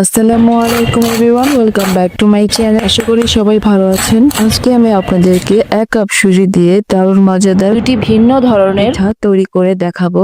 আসসালামু আলাইকুম everyone welcome back to my channel আশা করি সবাই ভালো আছেন। আজকে আমি আপনাদেরকে এক কাপ সুজি দিয়ে দারুণ মজাদার দুটি ভিন্ন ধরনের পিঠা তৈরি করে দেখাবো,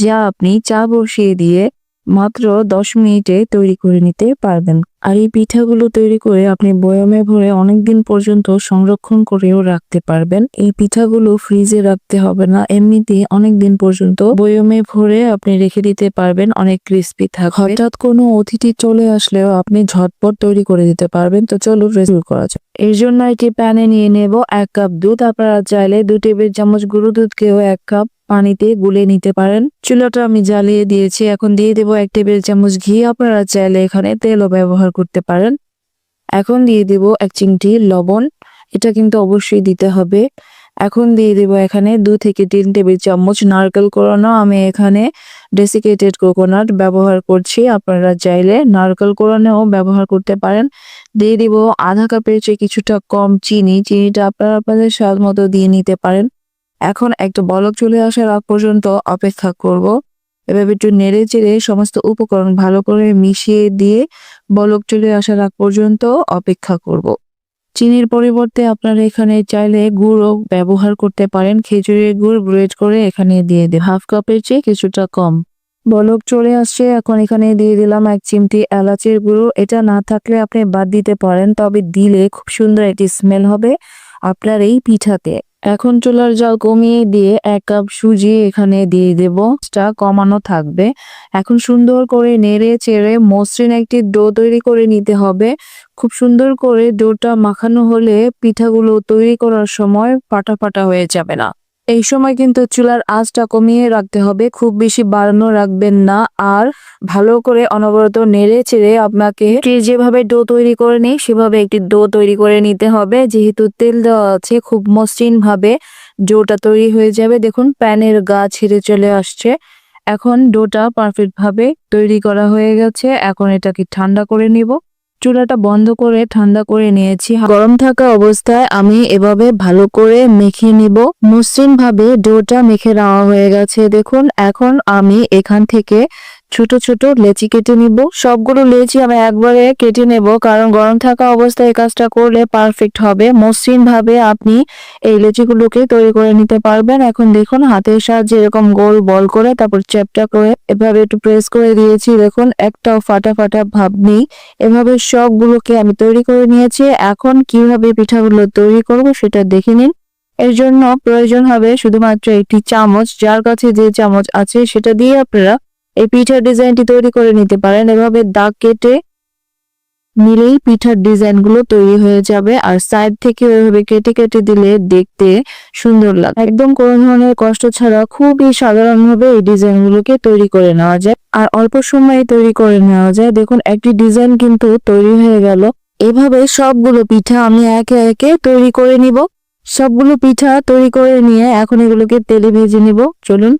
যা আপনি চা বসিয়ে দিয়ে মাত্র দশ মিনিটে তৈরি করে নিতে পারবেন। আর এই পিঠাগুলো তৈরি করে আপনি বয়মে ভরে অনেকদিন পর্যন্ত সংরক্ষণ করেও রাখতে পারবেন। এই পিঠাগুলো ফ্রিজে রাখতে হবে না। এমনিতে অনেক দিন পর্যন্ত বয়মে ভরে আপনি রেখে দিতে পারবেন, অনেক ক্রিস্পি থাকবে। হঠাৎ কোনো অতিথি চলে আসলেও আপনি ঝটপট তৈরি করে দিতে পারবেন। তো চলো রেসিপি করা যাক। এর জন্য একটি প্যানে নিয়ে নেব এক কাপ দুধ। আপনারা চাইলে দু টেবিল চামচ গুঁড়ো দুধকেও এক কাপ পানিতে গুলে নিতে পারেন। চুলাটা আমি জ্বালিয়ে দিয়েছি। এখন দিয়ে দেব এক টেবিল চামচ ঘি। আপনারা চাইলে এখানে তেলও ব্যবহার করতে পারেন। এখন দিয়ে দেব এক চিমটি লবণ। এটা কিন্তু অবশ্যই দিতে হবে। এখন দিয়ে দেব এখানে দু থেকে তিন টেবিল চামচ নারকেল কোরানো। আমি এখানে ডেসিকেটেড কোকোনাট ব্যবহার করছি। আপনারা চাইলে নারকেল কোরানোও ব্যবহার করতে পারেন। দিয়ে দিব আধা কাপের চেয়ে কিছুটা কম চিনি। চিনিটা আপনারা আপনাদের স্বাদ মতো দিয়ে নিতে পারেন। এখন একটা বলক চলে আসার আগ পর্যন্ত অপেক্ষা করব। এভাবে একটু নেড়ে চেড়ে সমস্ত উপকরণ ভালো করে মিশিয়ে দিয়ে বলক চলে আসার আগ পর্যন্ত অপেক্ষা করব। চিনির পরিবর্তে আপনারা এখানে চাইলে গুড়ও ব্যবহার করতে পারেন। খেজুরের গুড় গ্রেড করে এখানে দিয়ে দিই হাফ কাপের চেয়ে কিছুটা কম। বলক চলে আসছে। এখন এখানে দিয়ে দিলাম এক চিমটি এলাচের গুঁড়ো। এটা না থাকলে আপনি বাদ দিতে পারেন, তবে দিলে খুব সুন্দর একটি স্মেল হবে আপনার এই পিঠাতে। এখন চুলার জল কমিয়ে দিয়ে এক কাপ সুজি এখানে দিয়ে দেব। টা কমানো থাকবে। এখন সুন্দর করে নেড়ে চেড়ে মসৃণ একটি ডো তৈরি করে নিতে হবে। খুব সুন্দর করে ডোটা মাখানো হলে পিঠাগুলো তৈরি করার সময় পাটা পাটা হয়ে যাবে না। এই সময় কিন্তু চুলার আঁচটা কমিয়ে রাখতে হবে, খুব বেশি বাড়ানো রাখবেন না। আর ভালো করে অনবরত নেড়ে চেড়ে আপনাকে যেভাবে ডো তৈরি করে নিই, সেভাবে একটি ডো তৈরি করে নিতে হবে। যেহেতু তেল দেওয়া আছে, খুব মসৃণ ভাবে ডোটা তৈরি হয়ে যাবে। দেখুন, প্যানের গা ছিঁড়ে চলে আসছে। এখন ডোটা পারফেক্ট ভাবে তৈরি করা হয়ে গেছে। এখন এটাকে ঠান্ডা করে নিব। চুলাটা বন্ধ করে ঠান্ডা করে নিয়েছি। গরম থাকা অবস্থায় আমি এভাবে ভালো করে মেখে নিব। মসৃণ ভাবে ডোটা মেখে নেওয়া হয়ে গেছে। দেখুন, এখন আমি এখান থেকে ছোট ছোট লেচি কেটে নিব। সবগুলো লেচি আমি একবারে কেটে নেব, কারণ গরম থাকা অবস্থায় এই কাজটা করলে পারফেক্ট হবে। মসৃণ ভাবে আপনি এই লেচিগুলোকে তৈরি করে নিতে পারবেন। এখন দেখুন, হাতের সাহায্যে এরকম গোল বল করে তারপর চ্যাপটা করে এভাবে একটু প্রেস করে দিয়েছি। দেখুন, একটাও ফাটা ফাটা ভাব নেই। এভাবে সবগুলোকে আমি তৈরি করে নিয়েছি। এখন কীভাবে পিঠাগুলো তৈরি করব সেটা দেখে নিন। এর জন্য প্রয়োজন হবে শুধুমাত্র একটি চামচ। যার কাছে যে চামচ আছে সেটা দিয়ে আপনারা এই পিঠার ডিজাইনটি তৈরি করে নিতে পারেন। এভাবে দাগ কেটে নিলেই পিঠার ডিজাইনগুলো তৈরি হয়ে যাবে আর সাইড থেকে ওইভাবে কেটে কেটে দিলে দেখতে সুন্দর লাগে। একদম কোনো ধরনের কষ্ট ছাড়া খুবই সাধারণভাবে এই ডিজাইন গুলোকে তৈরি করে নেওয়া যায়। আর অল্প সময়ে তৈরি করে নেওয়া যায়। দেখুন, একটি ডিজাইন কিন্তু তৈরি হয়ে গেল। এভাবে সবগুলো পিঠা আমি একে একে তৈরি করে নিব। সবগুলো পিঠা তৈরি করে নিয়ে এখন এগুলোকে তেলে ভেজে নিব। চলুন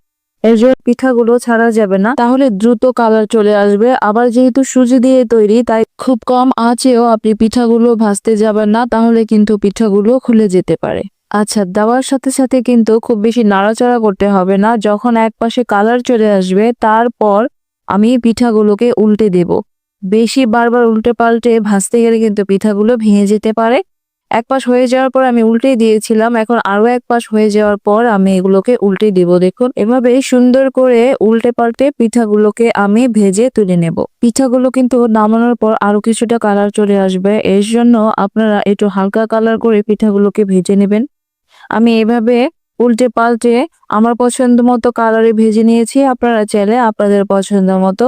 এর জন্য পিঠাগুলো ছাড়া যাবে না। তাহলে দ্রুত কালার চলে আসবে। আবার যেহেতু সুজি দিয়ে তৈরি, তাই খুব কম আঁচেও আপনি পিঠাগুলো ভাজতে যাবেন না, তাহলে কিন্তু পিঠাগুলো খুলে যেতে পারে। আচ্ছা দেওয়ার সাথে সাথে কিন্তু খুব বেশি নাড়াচাড়া করতে হবে না। যখন এক পাশে কালার চলে আসবে, তারপর আমি পিঠাগুলোকে উল্টে দেব। বেশি বারবার উল্টে পাল্টে ভাজতে গেলে কিন্তু পিঠাগুলো ভেঙে যেতে পারে। এক পাশ হয়ে যাওয়ার পর আমি উল্টে দিয়েছিলাম। এখন আরও এক পাশ হয়ে যাওয়ার পর আমি এগুলোকে উল্টে দিব। দেখুন, এভাবে সুন্দর করে উল্টে পাল্টে পিঠাগুলোকে আমি ভেজে তুলে নেব। পিঠাগুলো কিন্তু নামানোর পর আরও কিছুটা কালার চলে আসবে। এর জন্য আপনারা একটু হালকা কালার করে পিঠাগুলোকে ভেজে নেবেন। আমি এভাবে উল্টে পাল্টে আমার পছন্দ মতো কালারে ভেজে নিয়েছি। আপনারা চাইলে আপনাদের পছন্দ মতো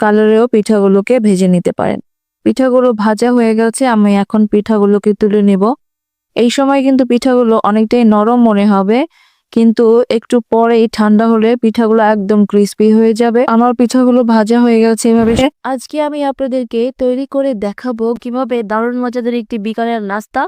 কালারেও পিঠাগুলোকে ভেজে নিতে পারেন। পিঠাগুলো ভাজা হয়ে গেছে, আমি এখন পিঠাগুলোকে তুলে নেব। এই সময় কিন্তু পিঠাগুলো অনেকটাই নরম মনে হবে। কিন্তু একটু পরেই ঠান্ডা হলে পিঠাগুলো একদম ক্রিস্পি হয়ে যাবে। আমার পিঠাগুলো ভাজা হয়ে গেছে এভাবে। আজকে আমি আপনাদেরকে তৈরি করে দেখাবো কীভাবে দারুণ মজাদের একটি বিকালের নাস্তা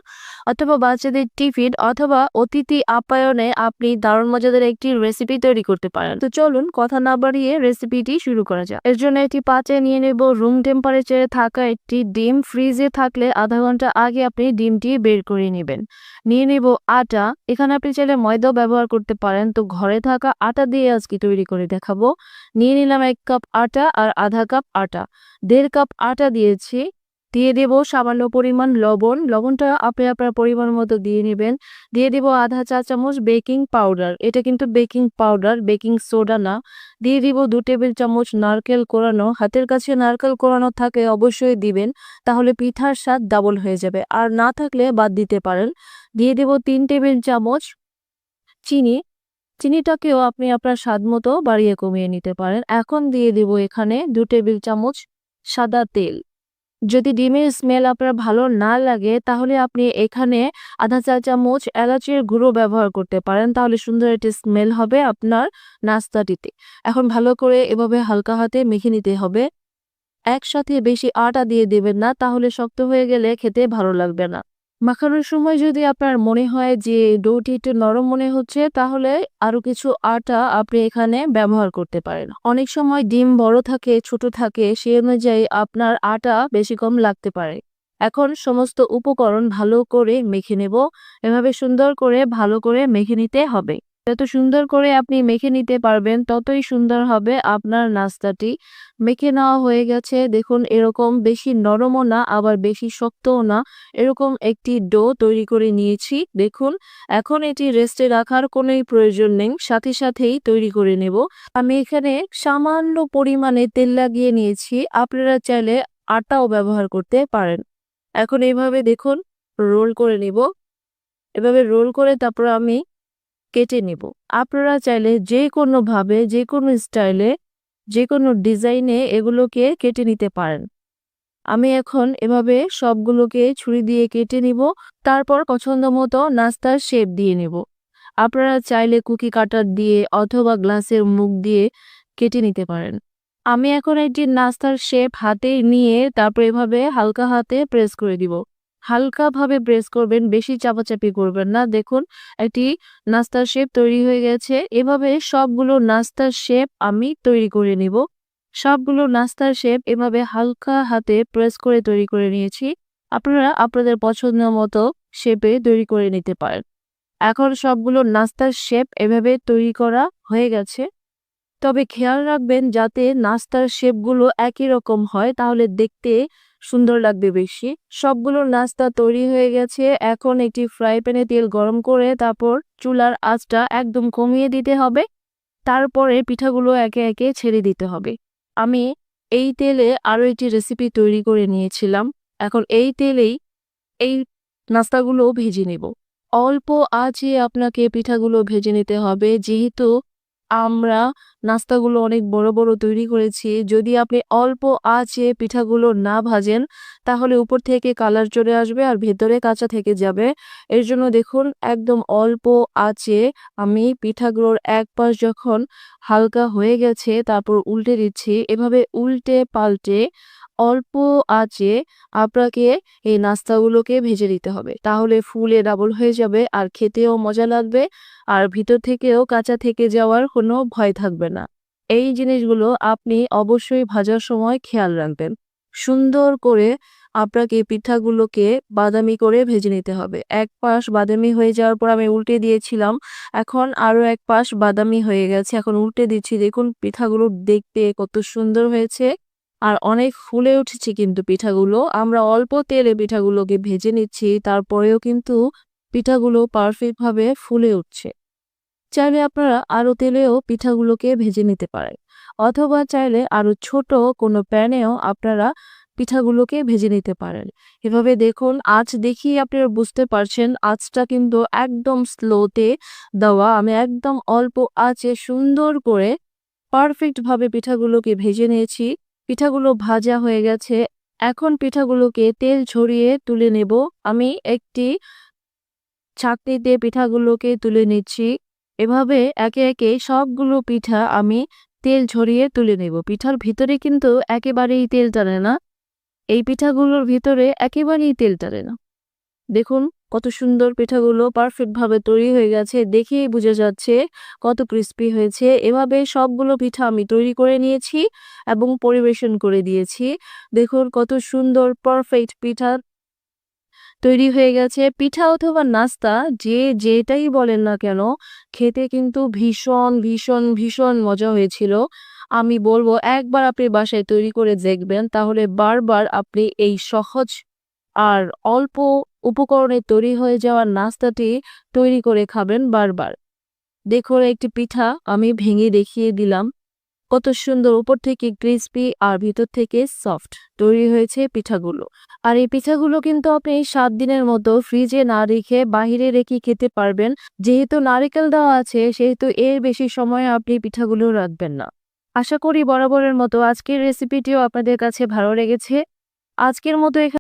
অথবা বাচ্চাদের টিফিন অথবা অতিথি আপ্যায়নে আপনি দারুণ মজাদের একটি রেসিপি তৈরি করতে পারেন। তো চলুন কথা না বাড়িয়ে রেসিপিটি শুরু করা যাক। এর জন্য একটি পাত্রে নিয়ে নেব রুম টেম্পারেচারে থাকা একটি ডিম। ফ্রিজে থাকলে আধা ঘণ্টা আগে আপনি ডিমটি বের করে নেবেন। নিয়ে নেব আটা। এখানে আপনি চাইলে ময়দাও ব্যবহার করতে পারেন। তো ঘরে থাকা আটা দিয়ে আজকে তৈরি করে দেখাবো। নিয়ে নিলাম এক কাপ আটা আর আধা কাপ আটা। দেড় কাপ আটা দিয়েছি। দিয়ে দেব সামান্য পরিমাণ লবণ। লবণটা আপনি আপনার পরিমাণ মতো দিয়ে নেবেন। দিয়ে দেব আধা চা চামচ বেকিং পাউডার। এটা কিন্তু বেকিং পাউডার, বেকিং সোডা না। দিয়ে দিব দু টেবিল চামচ নারকেল কোরানো। হাতের কাছে নারকেল কোরানো থাকে অবশ্যই দিবেন। তাহলে পিঠার স্বাদ ডাবল হয়ে যাবে। আর না থাকলে বাদ দিতে পারেন। দিয়ে দেব তিন টেবিল চামচ চিনি, চিনিটাকেও আপনি আপনার স্বাদ মতো বাড়িয়ে কমিয়ে নিতে পারেন। এখন দিয়ে দেব এখানে দু টেবিল চামচ সাদা তেল। যদি ডিমের স্মেল আপনার ভালো না লাগে, তাহলে আপনি এখানে আধা চা চামচ এলাচের গুঁড়ো ব্যবহার করতে পারেন। তাহলে সুন্দর একটি স্মেল হবে আপনার নাস্তাটিতে। এখন ভালো করে এভাবে হালকা হাতে মেখে নিতে হবে। একসাথে বেশি আটা দিয়ে দেবেন না, তাহলে শক্ত হয়ে গেলে খেতে ভালো লাগবে না। মাখানোর সময় যদি আপনার মনে হয় যে ডোটি একটু নরম মনে হচ্ছে, তাহলে আরও কিছু আটা আপনি এখানে ব্যবহার করতে পারেন। অনেক সময় ডিম বড় থাকে, ছোট থাকে, সে অনুযায়ী আপনার আটা বেশি কম লাগতে পারে। এখন সমস্ত উপকরণ ভালো করে মেখে নেব। এভাবে সুন্দর করে ভালো করে মেখে নিতে হবে। যত সুন্দর করে আপনি মেখে নিতে পারবেন, ততই সুন্দর হবে আপনার নাস্তাটি। মেখে নেওয়া হয়ে গেছে, দেখুন এরকম বেশি নরমও না, আবার বেশি শক্তও না। এরকম একটি ডো তৈরি করে নিয়েছি, দেখুন। এখন এটি রেস্টে রাখার কোনোই প্রয়োজন নেই, সাথে সাথেই তৈরি করে নেব। আমি এখানে সামান্য পরিমাণে তেল লাগিয়ে নিয়েছি, আপনারা চাইলে আটাও ব্যবহার করতে পারেন। এখন এইভাবে দেখুন রোল করে নিব। এভাবে রোল করে তারপর আমি কেটে নিব। আপনারা চাইলে যে কোনো ভাবে, যে কোনো স্টাইলে, যে কোনো ডিজাইনে এগুলোকে কেটে নিতে পারেন। আমি এখন এভাবে সবগুলোকে ছুরি দিয়ে কেটে নিব, তারপর পছন্দ মতো নাস্তার শেপ দিয়ে নেব। আপনারা চাইলে কুকি কাটার দিয়ে অথবা গ্লাসের মুখ দিয়ে কেটে নিতে পারেন। আমি এখন একটি নাস্তার শেপ হাতে নিয়ে তারপর এভাবে হালকা হাতে প্রেস করে দিব। হালকাভাবে প্রেস করবেন, বেশি চাপাচাপি করবেন না। দেখুন, একটি নাস্তার শেপ তৈরি হয়ে গেছে। এভাবে সবগুলো নাস্তার শেপ আমি তৈরি করে নিব। সবগুলো নাস্তার শেপ এভাবে হালকা হাতে প্রেস করে তৈরি করে নিয়েছি। আপনারা আপনাদের পছন্দ মতো শেপে তৈরি করে নিতে পারেন। এখন সবগুলো নাস্তার শেপ এভাবে তৈরি করা হয়ে গেছে। তবে খেয়াল রাখবেন, যাতে নাস্তার শেপগুলো একই রকম হয়, তাহলে দেখতে সুন্দর লাগবে বেশি। সবগুলো নাস্তা তৈরি হয়ে গেছে। এখন একটি ফ্রাই প্যানে তেল গরম করে তারপর চুলার আঁচটা একদম কমিয়ে দিতে হবে। তারপরে পিঠাগুলো একে একে ছেড়ে দিতে হবে। আমি এই তেলে আরও একটি রেসিপি তৈরি করে নিয়েছিলাম। এখন এই তেলেই এই নাস্তাগুলো ভেজে নেব। অল্প আঁচে আপনাকে পিঠাগুলো ভেজে নিতে হবে। যেহেতু আমরা নাস্তাগুলো অনেক বড় বড় তৈরি করেছি। যদি আপনি অল্প আঁচে পিঠাগুলো না ভাজেন, তাহলে উপর থেকে কালার চলে আসবে আর ভেতরে কাঁচা থেকে যাবে। এর জন্য দেখুন, একদম অল্প আঁচে আমি পিঠাগুলোর এক পাশ যখন হালকা হয়ে গেছে, তারপর উল্টে দিচ্ছি। এভাবে উল্টে পাল্টে অল্প আঁচে আপনাকে এই নাস্তাগুলোকে ভেজে দিতে হবে। তাহলে ফুলে ডাবল হয়ে যাবে আর খেতেও মজা লাগবে। আর ভিতর থেকেও কাঁচা থেকে যাওয়ার কোনো ভয় থাকবে না। এই জিনিসগুলো আপনি অবশ্যই ভাজার সময় খেয়াল রাখবেন। সুন্দর করে আপনাকে পিঠাগুলোকে বাদামি করে ভেজে নিতে হবে। এক পাশ বাদামি হয়ে যাওয়ার পর আমি উল্টে দিয়েছিলাম। এখন আরও এক পাশ বাদামি হয়ে গেছে। এখন উল্টে দিচ্ছি। দেখুন পিঠাগুলো দেখতে কত সুন্দর হয়েছে। আর অনেক ফুলে উঠেছে কিন্তু পিঠাগুলো। আমরা অল্প তেলে পিঠাগুলোকে ভেজে নিচ্ছি। তারপরেও কিন্তু পিঠাগুলো পারফেক্টভাবে ফুলে উঠছে। চাইলে আপনারা আরও তেলেও পিঠাগুলোকে ভেজে নিতে পারেন। অথবা চাইলে আরও ছোট কোনো প্যানেও আপনারা পিঠাগুলোকে ভেজে নিতে পারেন। এভাবে দেখুন, আজ দেখিয়ে আপনারা বুঝতে পারছেন আঁচটা কিন্তু একদম স্লোতে দেওয়া। আমি একদম অল্প আঁচে সুন্দর করে পারফেক্টভাবে পিঠাগুলোকে ভেজে নিয়েছি। পিঠাগুলো ভাজা হয়ে গেছে। এখন পিঠাগুলোকে তেল ছড়িয়ে তুলে নেব। আমি একটি ছাঁকনিতে পিঠাগুলোকে তুলে নিচ্ছি। এভাবে একে একে সবগুলো পিঠা আমি তেল ঝরিয়ে তুলে নেব। পিঠার ভিতরে কিন্তু একেবারেই তেল টানে না। এই পিঠাগুলোর ভিতরে একেবারেই তেল টানে না। দেখুন কত সুন্দর পিঠাগুলো পারফেক্টভাবে তৈরি হয়ে গেছে। দেখেই বোঝা যাচ্ছে কত ক্রিস্পি হয়েছে। এভাবে সবগুলো পিঠা আমি তৈরি করে নিয়েছি এবং পরিবেশন করে দিয়েছি। দেখুন কত সুন্দর পারফেক্ট পিঠা তৈরি হয়ে গেছে। পিঠা অথবা নাস্তা যে যেটাই বলেন না কেন, খেতে কিন্তু ভীষণ ভীষণ ভীষণ মজা হয়েছিল। আমি বলব একবার আপনি বাসায় তৈরি করে দেখবেন, তাহলে বারবার আপনি এই সহজ আর অল্প উপকরণে তৈরি হয়ে যাওয়া নাস্তাটি তৈরি করে খাবেন বারবার। দেখুন, একটি পিঠা আমি ভেঙে দেখিয়ে দিলাম। কত সুন্দর, উপর থেকে ক্রিস্পি আর ভিতর থেকে সফট তৈরি হয়েছে পিঠাগুলো। আর এই পিঠাগুলো কিন্তু আপনি সাত দিনের মতো ফ্রিজে না রেখে বাহিরে রেখে খেতে পারবেন। যেহেতু নারিকেল দেওয়া আছে, সেহেতু এর বেশি সময় আপনি পিঠাগুলো রাখবেন না। আশা করি বরাবরের মতো আজকের রেসিপিটিও আপনাদের কাছে ভালো লেগেছে। আজকের মতো এখানে